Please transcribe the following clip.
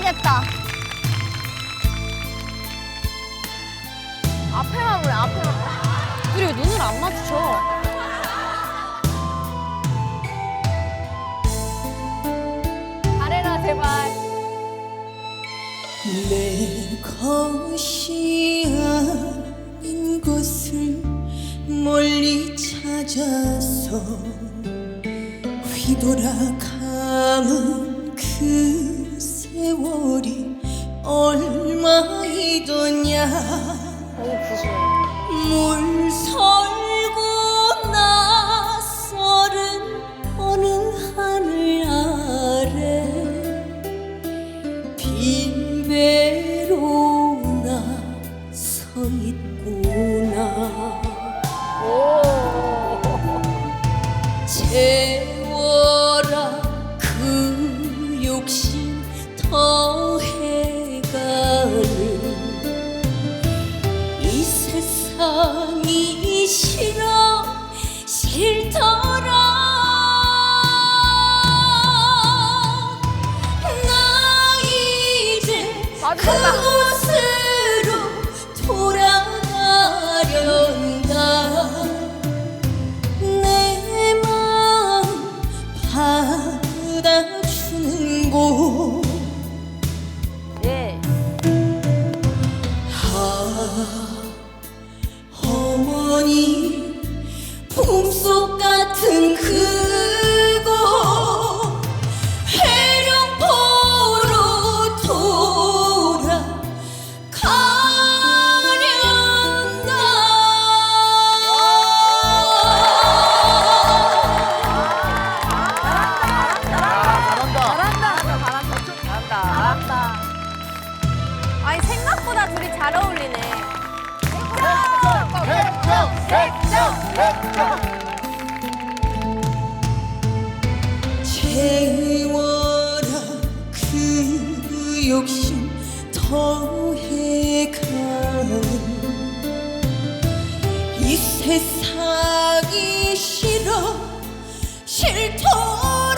해야겠다. 앞에만 그래, 앞에만. 그리고 눈을 안 맞추죠. 잘해라, 제발. 내 것이 아닌 것을 멀리 찾아서 휘돌아가는 그 어우 구수해. 물설고 낯설은 어느 하늘 아래 빈 배로 나서 있구나 오. 채워라 그 욕심 더 그곳으로 돌아가련다 내 마음 받아주는 곳 예. 아, 어머니 품속 같은 그 아니 생각보다 둘이 잘 어울리네. 채워라 그 욕심 더해가는 이 세상이 싫어 싫더